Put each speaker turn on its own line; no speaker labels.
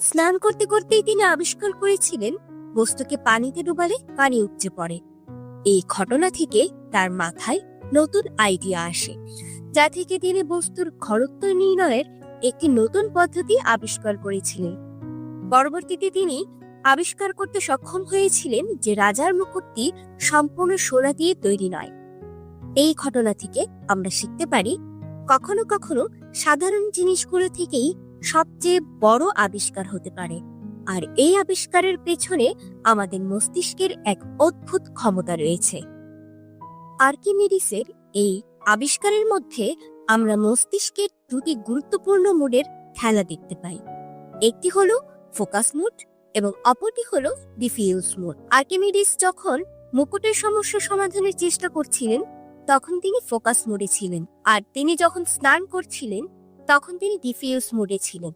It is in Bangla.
স্নান করতে করতেই তিনি আবিষ্কার করেছিলেন বস্তুকে পানিতে ডুবালে পানি উপচে পড়ে। এই ঘটনা থেকে তার মাথায় নতুন আইডিয়া আসে, যা থেকে তিনি বস্তুর ঘনত্ব নির্ণয়ের একটি নতুন পদ্ধতি আবিষ্কার করেছিলেন। পরবর্তীতে তিনি আবিষ্কার করতে সক্ষম হয়েছিলেন যে রাজার মুকুটটি সম্পূর্ণ সোনা দিয়ে তৈরি নয়। এই ঘটনা থেকে আমরা শিখতে পারি কখনো কখনো সাধারণ জিনিসগুলো থেকেই সবচেয়ে বড় আবিষ্কার হতে পারে। আর এই আবিষ্কারের পেছনে আমাদের মস্তিষ্কের এক অদ্ভুত ক্ষমতা রয়েছে। আর্কিমিডিসের এই আবিষ্কারের মধ্যে আমরা মস্তিষ্কের দুটি গুরুত্বপূর্ণ মোডের খেলা দেখতে পাই। একটি হলো ফোকাস মোড এবং অপরটি হলো ডিফিউজ মোড। আর্কিমিডিস যখন মুকুটের সমস্যা সমাধানের চেষ্টা করছিলেন, তখন তিনি ফোকাস মোডে ছিলেন। আর তিনি যখন স্নান করছিলেন তখন তিনি ডিফিউজ মুডে ছিলেন।